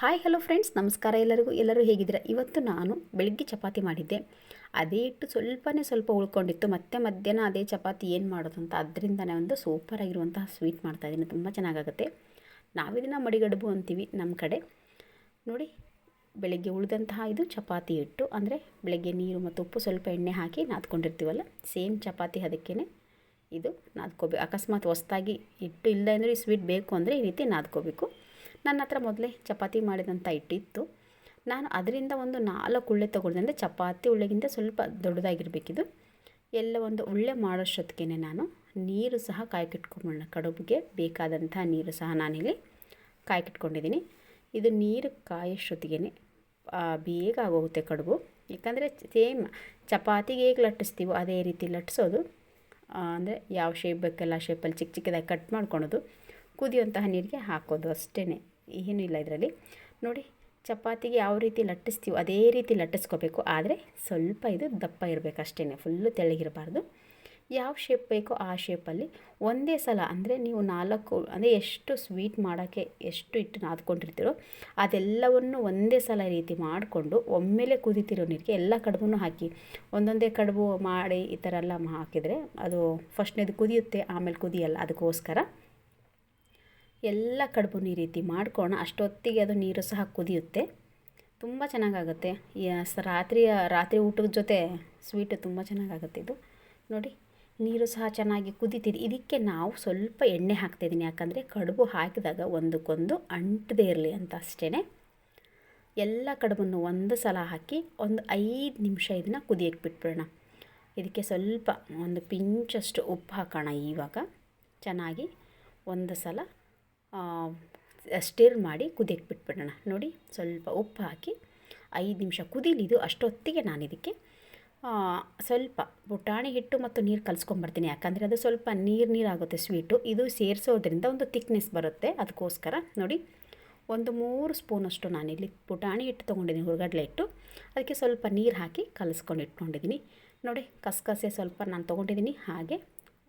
Hi, hello friends. ನಮಸ್ಕಾರ ಎಲ್ಲರಿಗೂ. ಎಲ್ಲರೂ ಹೇಗಿದ್ದೀರ? ಇವತ್ತು ನಾನು ಬೆಳಿಗ್ಗೆ ಚಪಾತಿ ಮಾಡಿದ್ದೆ. ಅದೇ ಇಟ್ಟು ಸ್ವಲ್ಪನೇ ಸ್ವಲ್ಪ ಉಳ್ಕೊಂಡಿತ್ತು. ಮತ್ತೆ ಮಧ್ಯಾಹ್ನ ಅದೇ ಚಪಾತಿ ಏನು ಮಾಡೋದು ಅಂತ ಅದರಿಂದನೇ ಒಂದು ಸೂಪರಾಗಿರುವಂತಹ ಸ್ವೀಟ್ ಮಾಡ್ತಾಯಿದ್ದೀನಿ ತುಂಬ ಚೆನ್ನಾಗಾಗುತ್ತೆ. ನಾವಿದನ್ನು ಮಡಿಗಡುಬು ಅಂತೀವಿ ನಮ್ಮ ಕಡೆ. ನೋಡಿ, ಬೆಳಗ್ಗೆ ಉಳಿದಂತಹ ಇದು ಚಪಾತಿ ಹಿಟ್ಟು. ಅಂದರೆ ಬೆಳಗ್ಗೆ ನೀರು ಮತ್ತು ಉಪ್ಪು ಸ್ವಲ್ಪ ಎಣ್ಣೆ ಹಾಕಿ ನಾದ್ಕೊಂಡಿರ್ತೀವಲ್ಲ ಸೇಮ್ ಚಪಾತಿ ಅದಕ್ಕೇ ಇದು ನಾದ್ಕೋಬೇಕು ಅಕಸ್ಮಾತ್ ಹೊಸ್ದಾಗಿ ಹಿಟ್ಟು ಇಲ್ಲ ಅಂದರೆ ಸ್ವೀಟ್ ಬೇಕು ಅಂದರೆ ಈ ರೀತಿ ನಾದ್ಕೋಬೇಕು. ನನ್ನ ಹತ್ರ ಮೊದಲೇ ಚಪಾತಿ ಮಾಡಿದಂಥ ಹಿಟ್ಟಿತ್ತು ನಾನು ಅದರಿಂದ ಒಂದು ನಾಲ್ಕು ಉಳ್ಳೆ ತೊಗೊಂಡೆ ಅಂದರೆ ಚಪಾತಿ ಉಳ್ಳೆಗಿಂತ ಸ್ವಲ್ಪ ದೊಡ್ಡದಾಗಿರಬೇಕಿದು. ಎಲ್ಲ ಒಂದು ಉಳ್ಳೆ ಮಾಡೋಷ್ಟೊತ್ತಿಗೆ ನಾನು ನೀರು ಸಹ ಕಾಯ್ಕಿಟ್ಕೊಂಬೋಣ ಕಡುಬಿಗೆ ಬೇಕಾದಂಥ ನೀರು ಸಹ ನಾನಿಲ್ಲಿ ಕಾಯ್ಕಿಟ್ಕೊಂಡಿದ್ದೀನಿ. ಇದು ನೀರು ಕಾಯೋಷ್ಟೊತ್ತಿಗೆ ಬೇಗ ಆಗೋಗುತ್ತೆ ಕಡುಬು. ಯಾಕಂದರೆ ಸೇಮ್ ಚಪಾತಿಗೆ ಹೇಗೆ ಲಟ್ಟಿಸ್ತೀವೋ ಅದೇ ರೀತಿ ಲಟ್ಟಿಸೋದು. ಅಂದರೆ ಯಾವ ಶೇಪ್ ಬೇಕಲ್ಲ ಶೇಪಲ್ಲಿ ಚಿಕ್ಕ ಚಿಕ್ಕದಾಗಿ ಕಟ್ ಮಾಡ್ಕೊಳೋದು. ಕುದಿಯುವಂತಹ ನೀರಿಗೆ ಹಾಕೋದು ಅಷ್ಟೇ ಏನೂ ಇಲ್ಲ ಇದರಲ್ಲಿ. ನೋಡಿ, ಚಪಾತಿಗೆ ಯಾವ ರೀತಿ ಲಟ್ಟಿಸ್ತೀವೋ ಅದೇ ರೀತಿ ಲಟ್ಟಿಸ್ಕೋಬೇಕು. ಆದರೆ ಸ್ವಲ್ಪ ಇದು ದಪ್ಪ ಇರಬೇಕು ಅಷ್ಟೇ ಫುಲ್ಲು ತೆಳ್ಳಗಿರಬಾರ್ದು. ಯಾವ ಶೇಪ್ ಬೇಕೋ ಆ ಶೇಪಲ್ಲಿ ಒಂದೇ ಸಲ, ಅಂದರೆ ನೀವು ನಾಲ್ಕು, ಅಂದರೆ ಎಷ್ಟು ಸ್ವೀಟ್ ಮಾಡೋಕ್ಕೆ ಎಷ್ಟು ಹಿಟ್ಟು ನಾದ್ಕೊಂಡಿರ್ತೀರೋ ಅದೆಲ್ಲವನ್ನು ಒಂದೇ ಸಲ ರೀತಿ ಮಾಡಿಕೊಂಡು ಒಮ್ಮೆಲೆ ಕುದಿತಿರೋ ನೀರಿಗೆ ಎಲ್ಲ ಕಡುಬನ್ನು ಹಾಕಿ, ಒಂದೊಂದೇ ಕಡುಬು ಮಾಡಿ ಈ ಥರ ಎಲ್ಲ ಹಾಕಿದರೆ ಅದು ಫಸ್ಟ್ನೇದು ಕುದಿಯುತ್ತೆ, ಆಮೇಲೆ ಕುದಿಯಲ್ಲ, ಅದಕ್ಕೋಸ್ಕರ. ಎಲ್ಲ ಕಡುಬು ಈ ರೀತಿ ಮಾಡ್ಕೋಣ ಅಷ್ಟೊತ್ತಿಗೆ ಅದು ನೀರು ಸಹ ಕುದಿಯುತ್ತೆ. ತುಂಬ ಚೆನ್ನಾಗಾಗುತ್ತೆ. ರಾತ್ರಿ ರಾತ್ರಿ ಊಟದ ಜೊತೆ ಸ್ವೀಟ್ ತುಂಬ ಚೆನ್ನಾಗಾಗುತ್ತೆ ಇದು. ನೋಡಿ, ನೀರು ಸಹ ಚೆನ್ನಾಗಿ ಕುದೀತಿದೆ ಇದಕ್ಕೆ ನಾವು ಸ್ವಲ್ಪ ಎಣ್ಣೆ ಹಾಕ್ತಾಯಿದ್ದೀನಿ ಯಾಕಂದರೆ ಕಡುಬು ಹಾಕಿದಾಗ ಒಂದಕ್ಕೊಂದು ಅಂಟದೇ ಇರಲಿ ಅಂತ ಅಷ್ಟೇ ಎಲ್ಲ ಕಡುಬನ್ನು ಒಂದು ಸಲ ಹಾಕಿ ಒಂದು ಐದು ನಿಮಿಷ ಇದನ್ನು ಕುದಿಯಕ್ಕೆ ಬಿಟ್ಬಿಡೋಣ. ಇದಕ್ಕೆ ಸ್ವಲ್ಪ ಒಂದು ಪಿಂಚಷ್ಟು ಉಪ್ಪು ಹಾಕೋಣ ಇವಾಗ. ಚೆನ್ನಾಗಿ ಒಂದು ಸಲ ಸ್ಟಿರ್ ಮಾಡಿ ಕುದಿಯಕ್ಕೆ ಬಿಟ್ಬಿಡೋಣ ನೋಡಿ, ಸ್ವಲ್ಪ ಉಪ್ಪು ಹಾಕಿ ಐದು ನಿಮಿಷ ಕುದೀಲಿದು ಅಷ್ಟೊತ್ತಿಗೆ ನಾನು ಇದಕ್ಕೆ ಸ್ವಲ್ಪ ಪುಟಾಣಿ ಹಿಟ್ಟು ಮತ್ತು ನೀರು ಕಲಿಸ್ಕೊಂಬರ್ತೀನಿ. ಯಾಕಂದರೆ ಅದು ಸ್ವಲ್ಪ ನೀರು ನೀರಾಗುತ್ತೆ ಸ್ವೀಟು. ಇದು ಸೇರಿಸೋದ್ರಿಂದ ಒಂದು ತಿಕ್ನೆಸ್ ಬರುತ್ತೆ ಅದಕ್ಕೋಸ್ಕರ. ನೋಡಿ, ಒಂದು ಮೂರು ಸ್ಪೂನಷ್ಟು ನಾನಿಲ್ಲಿ ಪುಟಾಣಿ ಹಿಟ್ಟು ತೊಗೊಂಡಿದ್ದೀನಿ ಹುರ್ಗಡ್ಲೆ ಹಿಟ್ಟು. ಅದಕ್ಕೆ ಸ್ವಲ್ಪ ನೀರು ಹಾಕಿ ಕಲಸ್ಕೊಂಡು ಇಟ್ಕೊಂಡಿದ್ದೀನಿ ನೋಡಿ, ಕಸಕಸೆ ಸ್ವಲ್ಪ ನಾನು ತೊಗೊಂಡಿದ್ದೀನಿ. ಹಾಗೆ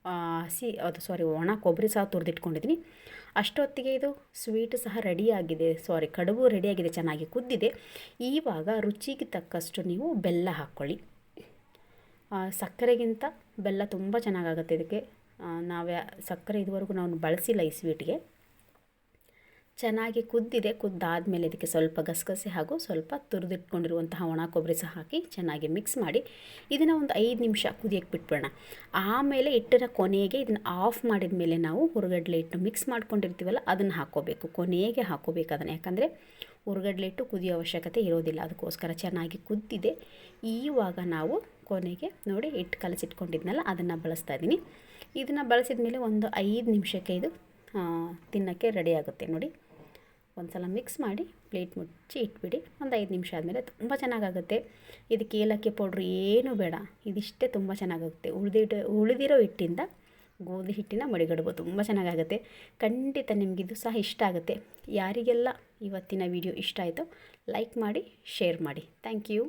ಹಸಿ ಅದು ಸಾರಿ ಒಣ ಕೊಬ್ಬರಿ ಸಹ ತುರಿದಿಟ್ಕೊಂಡಿದ್ದೀನಿ ಅಷ್ಟೊತ್ತಿಗೆ ಇದು ಸ್ವೀಟ್ ಸಹ ರೆಡಿಯಾಗಿದೆ ಸಾರಿ ಕಡುಬು ರೆಡಿಯಾಗಿದೆ ಚೆನ್ನಾಗಿ ಕುದ್ದಿದೆ. ಈವಾಗ ರುಚಿಗೆ ತಕ್ಕಷ್ಟು ನೀವು ಬೆಲ್ಲ ಹಾಕ್ಕೊಳ್ಳಿ. ಸಕ್ಕರೆಗಿಂತ ಬೆಲ್ಲ ತುಂಬ ಚೆನ್ನಾಗಾಗುತ್ತೆ ಇದಕ್ಕೆ. ನಾವು ಸಕ್ಕರೆ ಇದುವರೆಗೂ ನಾವು ಬಳಸಿಲ್ಲ ಈ ಸ್ವೀಟ್ಗೆ ಚೆನ್ನಾಗಿ ಕುದ್ದಿದೆ, ಕುದ್ದಾದಮೇಲೆ ಇದಕ್ಕೆ ಸ್ವಲ್ಪ ಗಸಗಸೆ ಹಾಗೂ ಸ್ವಲ್ಪ ತುರಿದಿಟ್ಕೊಂಡಿರುವಂತಹ ಒಣ ಕೊಬ್ಬರಿ ಸಹ ಹಾಕಿ ಚೆನ್ನಾಗಿ ಮಿಕ್ಸ್ ಮಾಡಿ ಇದನ್ನು ಒಂದು ಐದು ನಿಮಿಷ ಕುದಿಯಕ್ಕೆ ಬಿಟ್ಬಿಡೋಣ. ಆಮೇಲೆ ಹಿಟ್ಟಿನ ಕೊನೆಗೆ ಇದನ್ನು ಆಫ್ ಮಾಡಿದ ಮೇಲೆ ನಾವು ಹುರುಗಡ್ಲೆ ಹಿಟ್ಟು ಮಿಕ್ಸ್ ಮಾಡ್ಕೊಂಡಿರ್ತೀವಲ್ಲ, ಅದನ್ನು ಹಾಕ್ಕೋಬೇಕು. ಕೊನೆಗೆ ಹಾಕ್ಕೋಬೇಕು ಅದನ್ನು. ಯಾಕಂದರೆ ಹುರುಗಡ್ಲೆ ಹಿಟ್ಟು ಕುದಿಯೋ ಅವಶ್ಯಕತೆ ಇರೋದಿಲ್ಲ, ಅದಕ್ಕೋಸ್ಕರ ಚೆನ್ನಾಗಿ ಕುದ್ದಿದೆ. ಈವಾಗ ನಾವು ಕೊನೆಗೆ ನೋಡಿ ಹಿಟ್ಟು ಕಲಸಿಟ್ಕೊಂಡಿದ್ನಲ್ಲ, ಅದನ್ನು ಬಳಸ್ತಾ ಇದ್ದೀನಿ. ಇದನ್ನು ಬಳಸಿದ ಮೇಲೆ ಒಂದು ಐದು ನಿಮಿಷಕ್ಕೆ ಇದು ತಿನ್ನೋಕ್ಕೆ ರೆಡಿ ಆಗುತ್ತೆ ನೋಡಿ. ಒಂದು ಸಲ ಮಿಕ್ಸ್ ಮಾಡಿ ಪ್ಲೇಟ್ ಮುಚ್ಚಿ ಇಟ್ಬಿಡಿ. ಒಂದು ಐದು ನಿಮಿಷ ಆದಮೇಲೆ ತುಂಬ ಚೆನ್ನಾಗಾಗುತ್ತೆ. ಇದಕ್ಕೆ ಏಲಕ್ಕಿ ಪೌಡ್ರ್ ಏನೂ ಬೇಡ. ಇದಿಷ್ಟೇ ತುಂಬ ಚೆನ್ನಾಗಾಗುತ್ತೆ. ಉಳಿದಿಟ್ಟು ಉಳಿದಿರೋ ಹಿಟ್ಟಿಂದ ಗೋಧಿ ಹಿಟ್ಟಿನ ಮಡಿಗಡ್ಬೋದು. ತುಂಬ ಚೆನ್ನಾಗಾಗುತ್ತೆ. ಖಂಡಿತ ನಿಮಗಿದು ಸಹ ಇಷ್ಟ ಆಗುತ್ತೆ. ಯಾರಿಗೆಲ್ಲ ಇವತ್ತಿನ ವಿಡಿಯೋ ಇಷ್ಟ ಆಯಿತು ಲೈಕ್ ಮಾಡಿ ಶೇರ್ ಮಾಡಿ. Thank you